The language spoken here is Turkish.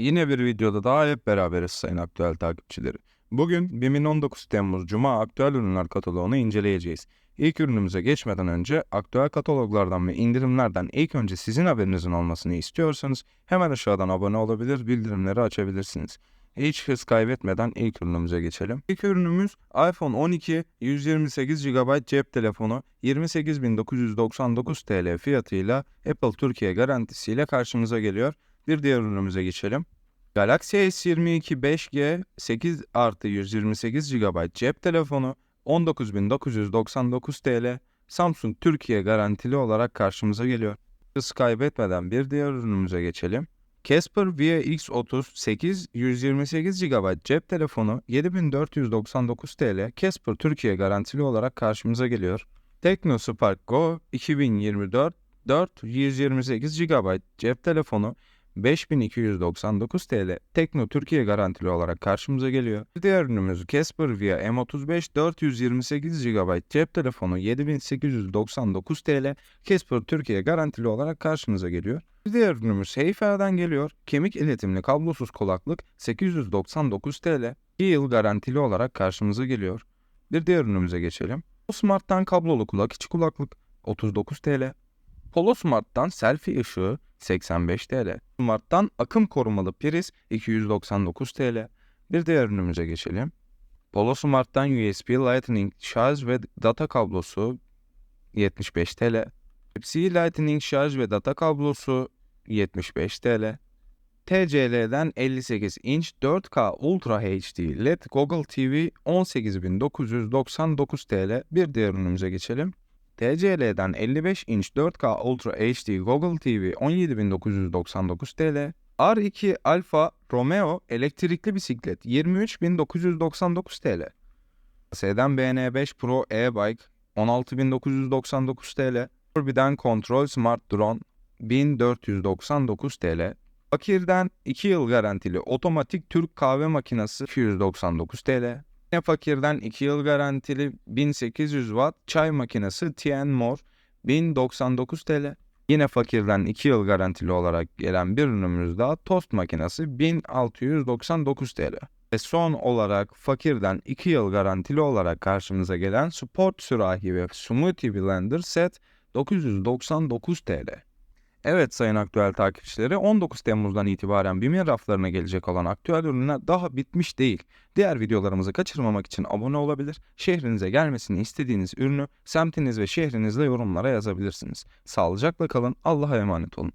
Yine bir videoda daha hep beraberiz sayın aktüel takipçileri. Bugün BİM'in 19 Temmuz Cuma aktüel ürünler kataloğunu inceleyeceğiz. İlk ürünümüze geçmeden önce aktüel kataloglardan ve indirimlerden ilk önce sizin haberinizin olmasını istiyorsanız hemen aşağıdan abone olabilir, bildirimleri açabilirsiniz. Hiç hız kaybetmeden ilk ürünümüze geçelim. İlk ürünümüz iPhone 12 128 GB cep telefonu 28.999 TL fiyatıyla Apple Türkiye garantisiyle karşımıza geliyor. Bir diğer ürünümüze geçelim. Galaxy S22 5G 8 artı 128 GB cep telefonu 19.999 TL Samsung Türkiye garantili olarak karşımıza geliyor. Hız kaybetmeden bir diğer ürünümüze geçelim. Casper VX30 8 128 GB cep telefonu 7499 TL Casper Türkiye garantili olarak karşımıza geliyor. Tecno Spark Go 2024 4 128 GB cep telefonu 5299 TL Tekno Türkiye garantili olarak karşımıza geliyor. Bir diğer ürünümüz Casper Via M35 428 GB cep telefonu 7899 TL Casper Türkiye garantili olarak karşımıza geliyor. Bir diğer ürünümüz Heyfer'den geliyor. Kemik iletimli kablosuz kulaklık 899 TL 2 yıl garantili olarak karşımıza geliyor. Bir diğer ürünümüze geçelim. Smart'tan kablolu kulak içi kulaklık 39 TL. Polo Smart'tan selfie ışığı 85 TL. Smart'tan akım korumalı priz 299 TL. Bir diğer ürünümüze geçelim. Polo Smart'tan USB Lightning şarj ve data kablosu 75 TL. Type-C Lightning şarj ve data kablosu 75 TL. TCL'den 58 inç 4K Ultra HD LED Google TV 18.999 TL. Bir diğer ürünümüze geçelim. TCL'den 55 inç 4K Ultra HD Google TV 17.999 TL. R2 Alfa Romeo elektrikli bisiklet 23.999 TL. Sedan BN5 Pro e-bike 16.999 TL. Orbi'den Control Smart Drone 1499 TL. Fakir'den 2 yıl garantili otomatik Türk kahve makinesi 299 TL. Yine Fakir'den 2 yıl garantili 1800 watt çay makinesi TN More 1099 TL. Yine Fakir'den 2 yıl garantili olarak gelen bir ürünümüz daha tost makinesi 1699 TL. Ve son olarak Fakir'den 2 yıl garantili olarak karşımıza gelen Sport Sürahi ve Smoothie Blender set 999 TL. Evet sayın aktüel takipçileri 19 Temmuz'dan itibaren BİM'in raflarına gelecek olan aktüel ürünler daha bitmiş değil. Diğer videolarımızı kaçırmamak için abone olabilir, şehrinize gelmesini istediğiniz ürünü semtiniz ve şehrinizle yorumlara yazabilirsiniz. Sağlıcakla kalın, Allah'a emanet olun.